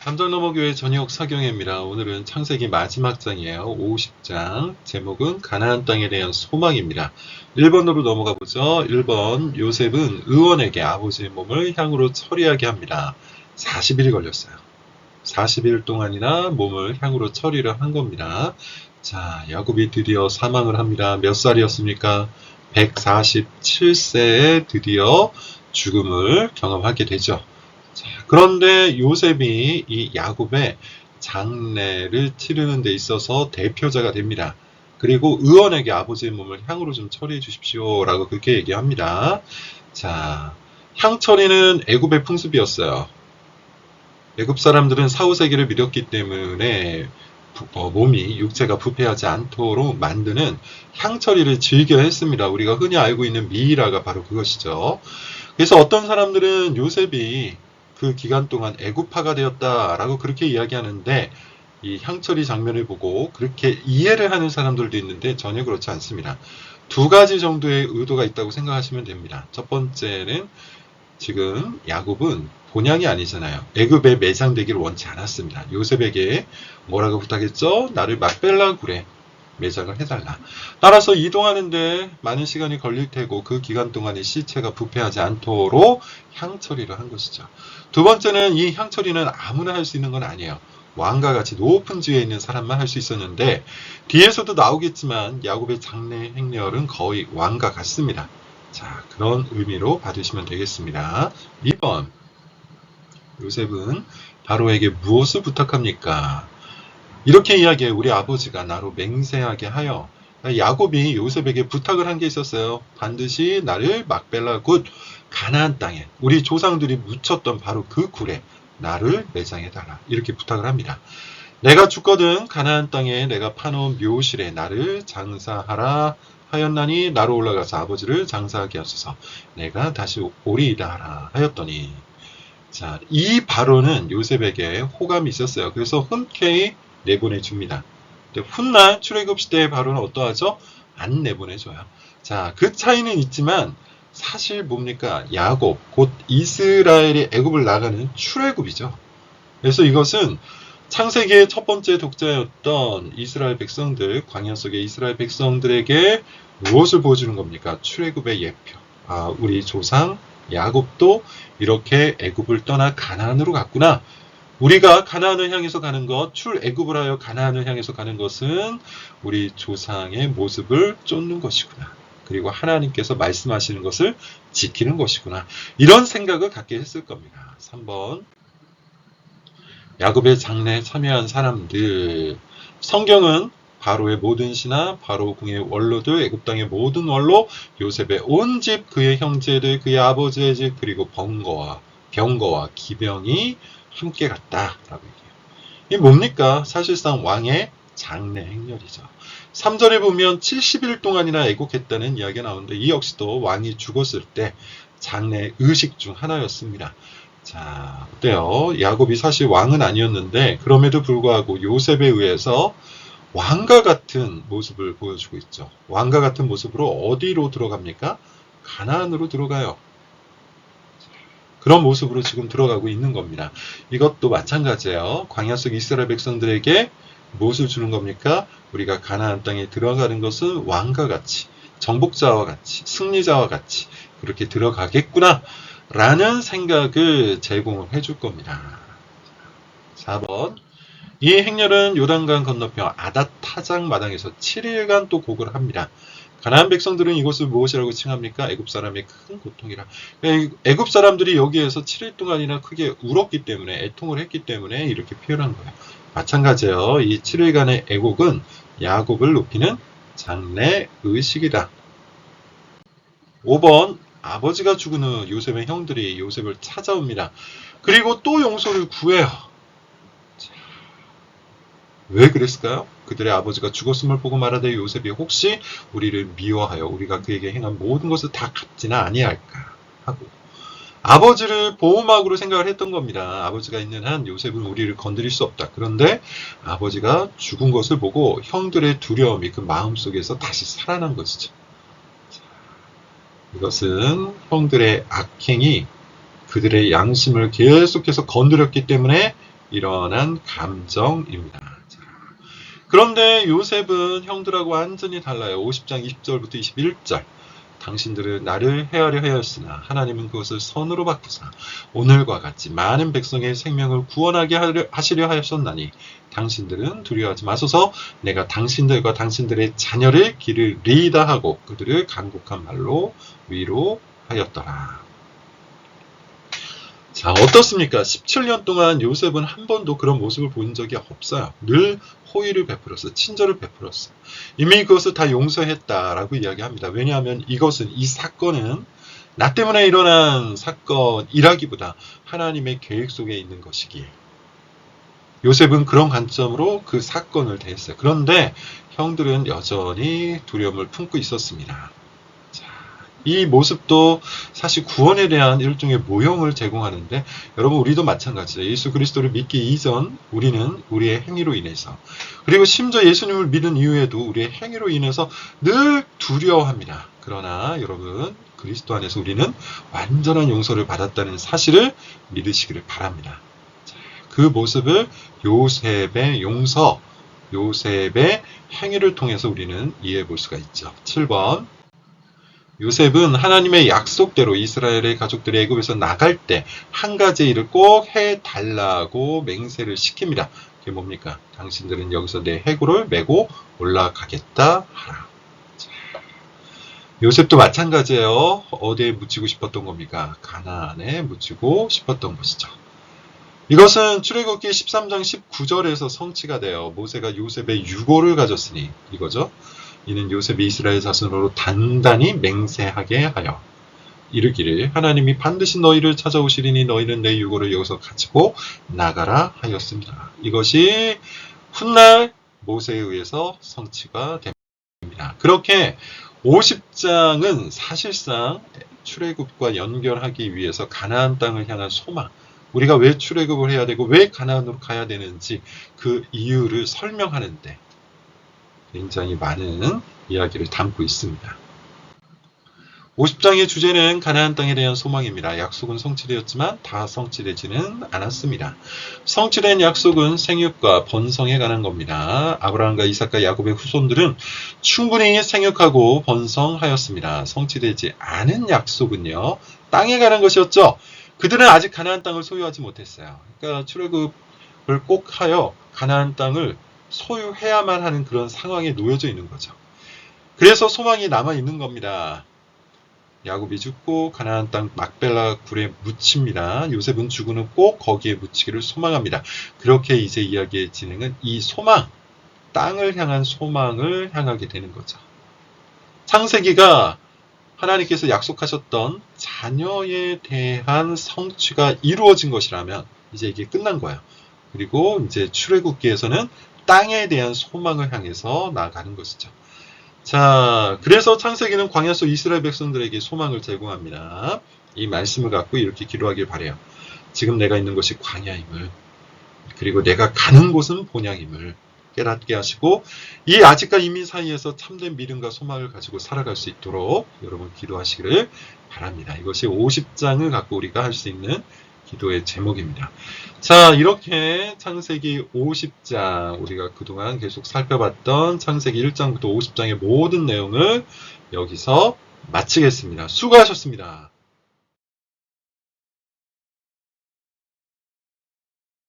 함정너머교회 저녁 사경회입니다. 오늘은 창세기 마지막 장이에요. 50장. 제목은 가나안 땅에 대한 소망입니다. 1번으로 넘어가 보죠. 1번 요셉은 의원에게 아버지의 몸을 향으로 처리하게 합니다. 40일이 걸렸어요. 40일 동안이나 몸을 향으로 처리를 한 겁니다. 자, 야곱이 드디어 사망을 합니다. 몇 살이었습니까? 147세에 드디어 죽음을 경험하게 되죠. 자, 그런데 요셉이 이 야곱의 장례를 치르는 데 있어서 대표자가 됩니다. 그리고 의원에게 아버지의 몸을 향으로 좀 처리해 주십시오. 라고 그렇게 얘기합니다. 자, 향 처리는 애굽의 풍습이었어요. 애굽 사람들은 사후세계를 믿었기 때문에 부- 어, 몸이 육체가 부패하지 않도록 만드는 향 처리를 즐겨 했습니다. 우리가 흔히 알고 있는 미이라가 바로 그것이죠. 그래서 어떤 사람들은 요셉이 그 기간 동안 애굽파가 되었다라고 그렇게 이야기하는데 이 향처리 장면을 보고 그렇게 이해를 하는 사람들도 있는데 전혀 그렇지 않습니다. 두 가지 정도의 의도가 있다고 생각하시면 됩니다. 첫 번째는 지금 야곱은 본향이 아니잖아요. 애굽에 매장되기를 원치 않았습니다. 요셉에게 뭐라고 부탁했죠? 나를 막벨라 굴에 매장을 해달라. 따라서 이동하는데 많은 시간이 걸릴 테고 그 기간 동안에 시체가 부패하지 않도록 향처리를 한 것이죠. 두 번째는 이 향처리는 아무나 할 수 있는 건 아니에요. 왕과 같이 높은 지위에 있는 사람만 할 수 있었는데 뒤에서도 나오겠지만 야곱의 장례 행렬은 거의 왕과 같습니다. 자, 그런 의미로 받으시면 되겠습니다. 2번. 요셉은 바로에게 무엇을 부탁합니까? 이렇게 이야기해 우리 아버지가 나로 맹세하게 하여 야곱이 요셉에게 부탁을 한 게 있었어요. 반드시 나를 막벨라 굿 가나안 땅에 우리 조상들이 묻혔던 바로 그 굴에 나를 매장해 달라. 이렇게 부탁을 합니다. 내가 죽거든 가나안 땅에 내가 파놓은 묘실에 나를 장사하라 하였나니 나로 올라가서 아버지를 장사하게 하소서 내가 다시 오리이다 하라 하였더니 자, 이 바로는 요셉에게 호감이 있었어요. 그래서 흔쾌히 내보내 줍니다. 근데 훗날 출애굽 시대의 바로는 어떠하죠? 안 내보내줘요. 자, 그 차이는 있지만 사실 뭡니까? 야곱, 곧 이스라엘이 애굽을 나가는 출애굽이죠. 그래서 이것은 창세기의 첫 번째 독자였던 이스라엘 백성들, 광야 속의 이스라엘 백성들에게 무엇을 보여주는 겁니까? 출애굽의 예표. 아, 우리 조상 야곱도 이렇게 애굽을 떠나 가나안으로 갔구나. 우리가 가나안을 향해서 가는 것, 출애굽을 하여 가나안을 향해서 가는 것은 우리 조상의 모습을 쫓는 것이구나. 그리고 하나님께서 말씀하시는 것을 지키는 것이구나. 이런 생각을 갖게 했을 겁니다. 3번. 야곱의 장래에 참여한 사람들. 성경은 바로의 모든 신하, 바로 궁의 원로들, 애굽 땅의 모든 원로, 요셉의 온 집, 그의 형제들, 그의 아버지의 집, 그리고 번거와 병거와 기병이 함께 갔다라고 얘기해요. 이게 뭡니까? 사실상 왕의 장례 행렬이죠. 3절에 보면 70일 동안이나 애국했다는 이야기가 나오는데 이 역시도 왕이 죽었을 때 장례 의식 중 하나였습니다. 자, 어때요? 야곱이 사실 왕은 아니었는데 그럼에도 불구하고 요셉에 의해서 왕과 같은 모습을 보여주고 있죠. 왕과 같은 모습으로 어디로 들어갑니까? 가나안으로 들어가요. 그런 모습으로 지금 들어가고 있는 겁니다. 이것도 마찬가지예요. 광야 속 이스라엘 백성들에게 무엇을 주는 겁니까? 우리가 가나안 땅에 들어가는 것은 왕과 같이, 정복자와 같이, 승리자와 같이 그렇게 들어가겠구나 라는 생각을 제공을 해줄 겁니다. 4번 이 행렬은 요단강 건너편 아다타장 마당에서 7일간 또 곡을 합니다. 가나안 백성들은 이곳을 무엇이라고 칭합니까? 애굽 사람의 큰 고통이라. 애굽 사람들이 여기에서 7일 동안이나 크게 울었기 때문에 애통을 했기 때문에 이렇게 표현한 거예요. 마찬가지예요. 이 7일간의 애곡은 야곱을 높이는 장래 의식이다. 5번 아버지가 죽은 후 요셉의 형들이 요셉을 찾아옵니다. 그리고 또 용서를 구해요. 자, 왜 그랬을까요? 그들의 아버지가 죽었음을 보고 말하되 요셉이 혹시 우리를 미워하여 우리가 그에게 행한 모든 것을 다 갚지는 아니할까 하고 아버지를 보호막으로 생각을 했던 겁니다. 아버지가 있는 한 요셉은 우리를 건드릴 수 없다. 그런데 아버지가 죽은 것을 보고 형들의 두려움이 그 마음 속에서 다시 살아난 것이죠. 이것은 형들의 악행이 그들의 양심을 계속해서 건드렸기 때문에 일어난 감정입니다. 자, 그런데 요셉은 형들하고 완전히 달라요. 50장 20절부터 21절. 당신들은 나를 헤아려 하였으나 하나님은 그것을 선으로 바꾸사 오늘과 같이 많은 백성의 생명을 구원하게 하시려 하였었나니 당신들은 두려워하지 마소서 내가 당신들과 당신들의 자녀를 길을 리다 하고 그들을 간곡한 말로 위로하였더라. 자, 어떻습니까? 17년 동안 요셉은 한 번도 그런 모습을 본 적이 없어요. 늘 호의를 베풀었어. 친절을 베풀었어. 이미 그것을 다 용서했다라고 이야기합니다. 왜냐하면 이것은, 이 사건은 나 때문에 일어난 사건이라기보다 하나님의 계획 속에 있는 것이기에. 요셉은 그런 관점으로 그 사건을 대했어요. 그런데 형들은 여전히 두려움을 품고 있었습니다. 자, 이 모습도 사실 구원에 대한 일종의 모형을 제공하는데 여러분 우리도 마찬가지죠. 예수 그리스도를 믿기 이전 우리는 우리의 행위로 인해서 그리고 심지어 예수님을 믿은 이후에도 우리의 행위로 인해서 늘 두려워합니다. 그러나 여러분 그리스도 안에서 우리는 완전한 용서를 받았다는 사실을 믿으시기를 바랍니다. 자, 그 모습을 요셉의 용서, 요셉의 행위를 통해서 우리는 이해해 볼 수가 있죠. 7번 요셉은 하나님의 약속대로 이스라엘의 가족들이 애굽에서 나갈 때 한 가지 일을 꼭 해달라고 맹세를 시킵니다. 그게 뭡니까? 당신들은 여기서 내 해구를 메고 올라가겠다 하라. 자, 요셉도 마찬가지예요. 어디에 묻히고 싶었던 겁니까? 가나안에 묻히고 싶었던 것이죠. 이것은 출애굽기 13장 19절에서 성취가 되어 모세가 요셉의 유고를 가졌으니 이거죠. 이는 요셉이 이스라엘 자손으로 단단히 맹세하게 하여 이르기를 하나님이 반드시 너희를 찾아오시리니 너희는 내 유고를 여기서 가지고 나가라 하였습니다. 이것이 훗날 모세에 의해서 성취가 됩니다. 그렇게 50장은 사실상 출애굽과 연결하기 위해서 가나안 땅을 향한 소망 우리가 왜 출애굽을 해야 되고 왜 가나안으로 가야 되는지 그 이유를 설명하는데 굉장히 많은 이야기를 담고 있습니다. 50장의 주제는 가나안 땅에 대한 소망입니다. 약속은 성취되었지만 다 성취되지는 않았습니다. 성취된 약속은 생육과 번성에 관한 겁니다. 아브라함과 이삭과 야곱의 후손들은 충분히 생육하고 번성하였습니다. 성취되지 않은 약속은요. 땅에 관한 것이었죠. 그들은 아직 가나안 땅을 소유하지 못했어요. 그러니까 출애굽을 꼭 하여 가나안 땅을 소유해야만 하는 그런 상황에 놓여져 있는 거죠. 그래서 소망이 남아 있는 겁니다. 야곱이 죽고 가나안 땅 막벨라 굴에 묻힙니다. 요셉은 죽은 후 꼭 거기에 묻히기를 소망합니다. 그렇게 이제 이야기의 진행은 이 소망, 땅을 향한 소망을 향하게 되는 거죠. 창세기가 하나님께서 약속하셨던 자녀에 대한 성취가 이루어진 것이라면 이제 이게 끝난 거예요. 그리고 이제 출애굽기에서는 땅에 대한 소망을 향해서 나아가는 것이죠. 자, 그래서 창세기는 광야 속 이스라엘 백성들에게 소망을 제공합니다. 이 말씀을 갖고 이렇게 기도하길 바래요. 지금 내가 있는 것이 광야임을 그리고 내가 가는 곳은 본향임을 깨닫게 하시고 이 아직과 이민 사이에서 참된 믿음과 소망을 가지고 살아갈 수 있도록 여러분 기도하시기를 바랍니다. 이것이 50장을 갖고 우리가 할 수 있는 기도의 제목입니다. 자, 이렇게 창세기 50장, 우리가 그동안 계속 살펴봤던 창세기 1장부터 50장의 모든 내용을 여기서 마치겠습니다. 수고하셨습니다.